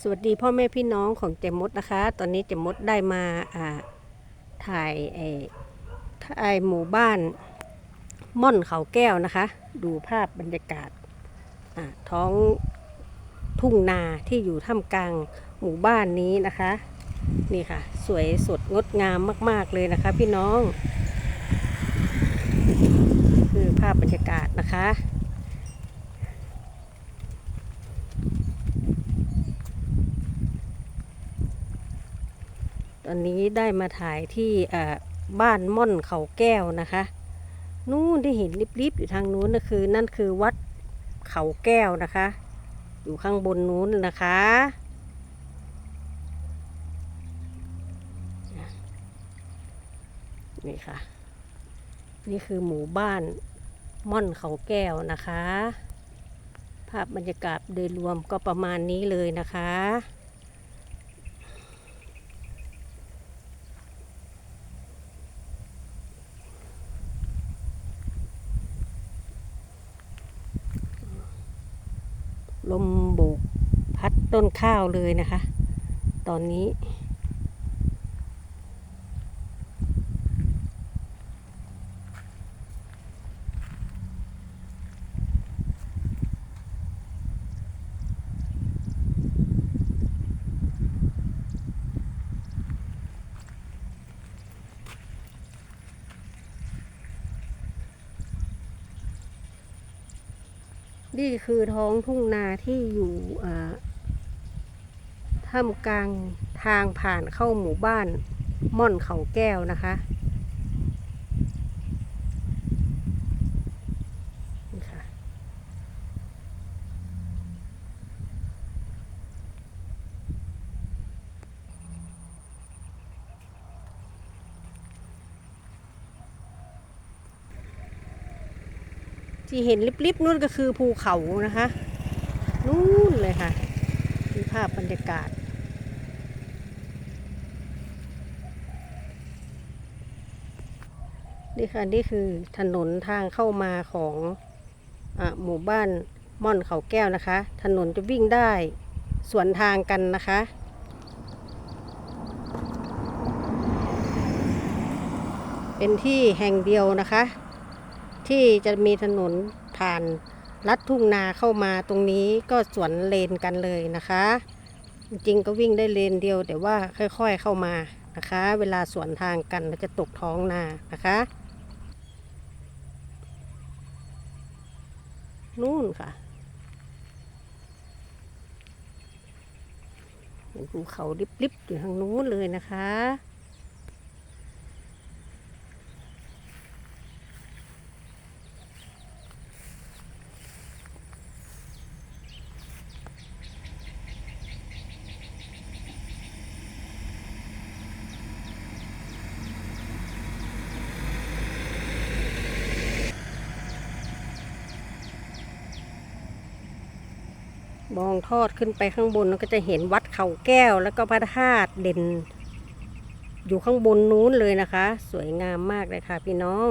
สวัสดีพ่อแม่พี่น้องของเจมมดนะคะ ตอนนี้เจมมดได้มาอ่าถ่ายไอ้ถ่ายหมู่บ้านม่อนเขาแก้วนะคะ ดูภาพบรรยากาศท้องทุ่งนาที่อยู่ท่ามกลางหมู่บ้านนี้นะคะ นี่ค่ะ สวยสดงดงามมาก ๆ เลยนะคะพี่น้อง คือภาพบรรยากาศนะคะ ตอนนี้ได้มาถ่ายที่บ้านม่อนเขาแก้วนะคะ นู่นที่เห็นริบๆอยู่ทางนู้นนะคือ นั่นคือวัดเขาแก้วนะคะ อยู่ข้างบนนู้นนะคะนี่ค่ะ นี่คือหมู่บ้านม่อนเขาแก้วนะคะ ภาพบรรยากาศโดยรวมก็ประมาณนี้เลยนะคะ ลมโบกพัดต้นข้าวเลยนะคะ ตอนนี้ นี่คือท้องทุ่งนาที่อยู่ท่ามกลางทางผ่านเข้าหมู่บ้านม่อนเขาแก้วนะคะนี่ค่ะ ที่เห็นลิบๆนู่นก็คือภูเขานะคะนู่นเลยค่ะมีภาพบรรยากาศ นี่ค่ะนี่คือถนนทางเข้ามาของอหมู่บ้านม่อนเขาแก้วนะคะ ถนนจะวิ่งได้สวนทางกันนะคะเป็นที่แห่งเดียวนะคะ ที่จะมีถนนผ่านลัดทุ่งนาเข้ามาตรงนี้ก็สวนเลนกันเลยนะคะ จริงก็วิ่งได้เลนเดียว แต่ว่าค่อยๆเข้ามานะคะ เวลาสวนทางกันมันจะตกท้องนานะคะนู่นค่ะเห็นภูเขาลิบๆอยู่ทางนู้นเลยนะคะ องทอดขึ้นไปข้างบนก็จะเห็นวัดเขาแก้ว แล้วก็พระธาตุเด่น อยู่ข้างบนนู้นเลยนะคะ สวยงามมากเลยค่ะพี่น้อง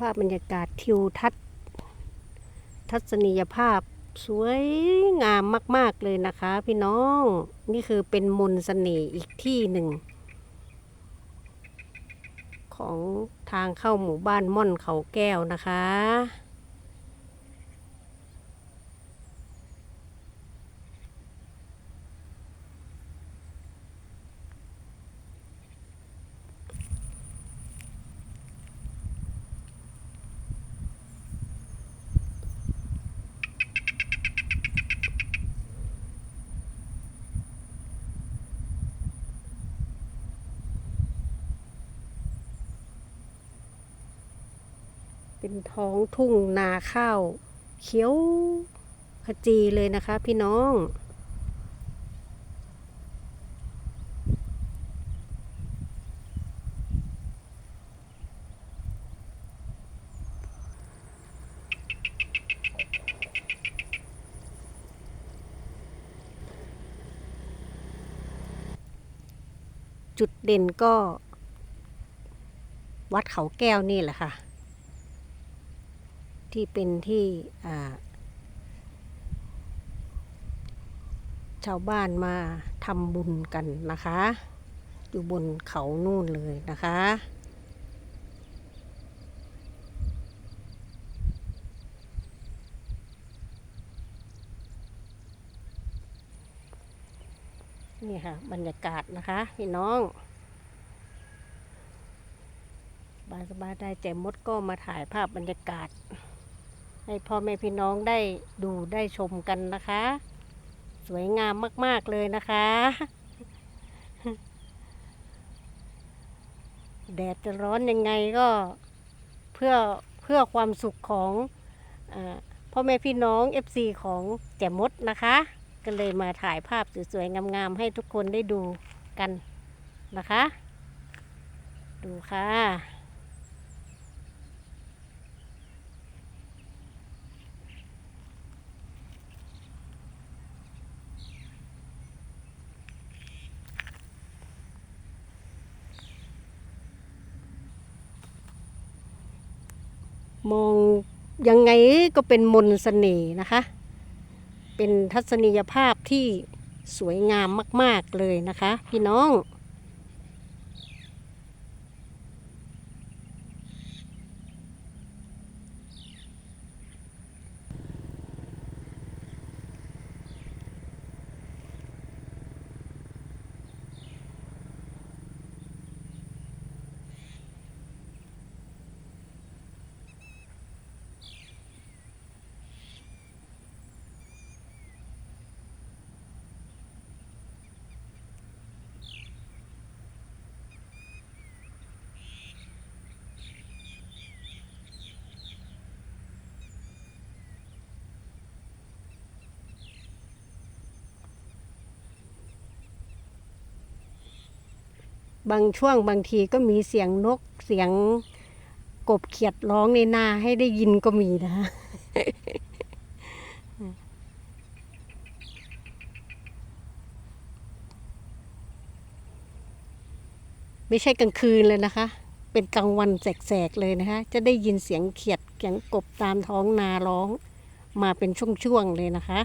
ภาพบรรยากาศทิวทัศน์ ทัศนียภาพสวยงามมาก ๆ เลยนะคะ พี่น้อง นี่คือเป็นมนสเสน่ห์อีกที่หนึ่ง ของทางเข้าหมู่บ้านม่อนเขาแก้วนะคะ เป็นท้องทุ่งนาข้าว เขียวขจีเลยนะคะ พี่น้อง จุดเด่นก็วัดเขาแก้วนี่แหละค่ะ ที่เป็นที่ชาวบ้านมาทำบุญกันนะคะ อยู่บนเขานู่นเลยนะคะนี่ค่ะ บรรยากาศนะคะ พี่น้องบายสบายได้แจมมดก็มาถ่ายภาพบรรยากาศ ให้พ่อแม่พี่น้องได้ดูได้ชมกันนะคะ สวยงามมาก ๆ เลยนะคะ แดดจะร้อนยังไงก็เพื่อเพื่อความสุขของอพ่อแม่พี่น้อง FC ของแจมมดนะคะ ก็เลยมาถ่ายภาพสวยๆ งามๆ ให้ทุกคนได้ดูกันนะคะ ดูค่ะ มองยังไงก็เป็นมนต์เสน่ห์นะคะ เป็นทัศนียภาพที่สวยงามมาก ๆ เลยนะคะ พี่น้อง บางช่วงบางทีก็มีเสียงนกเสียงกบเขียดร้องในนาให้ได้ยินก็มีนะคะไม่ใช่กลางคืนเลยนะคะ เป็นกลางวันแสกๆเลยนะคะ จะได้ยินเสียงเขียดเสียงกบตามท้องนาร้อง มาเป็นช่วงๆเลยนะคะ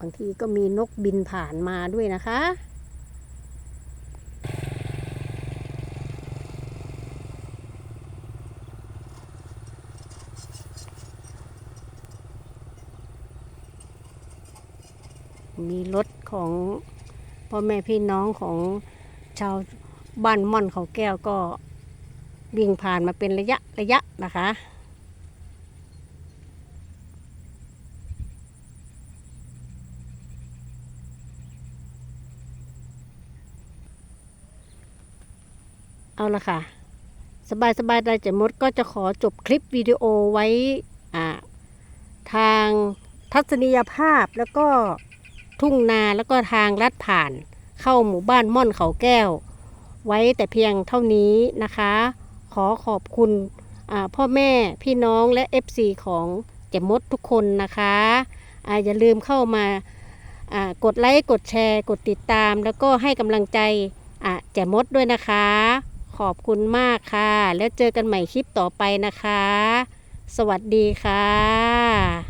บางทีก็มีนกบินผ่านมาด้วยนะคะ มีรถของพ่อแม่พี่น้องของชาวบ้านม่อนเขาแก้วก็วิ่งผ่านมาเป็นระยะระยะนะคะ เอาละค่ะ สบายสบายใจเจมดก็จะขอจบคลิปวิดีโอไว้ทางทัศนียภาพแล้วก็ทุ่งนาแล้วก็ทางลัดผ่านเข้าหมู่บ้านม่อนเขาแก้ว ไว้แต่เพียงเท่านี้นะคะ ขอขอบคุณพ่อแม่พี่น้องและ FC ของเจมดทุกคนนะคะออย่าลืมเข้ามากดไลค์ กดแชร์ กดติดตาม แล้วก็ให้กำลังใจแจมดด้วยนะคะ ขอบคุณมากค่ะ แล้วเจอกันใหม่คลิปต่อไปนะคะ สวัสดีค่ะ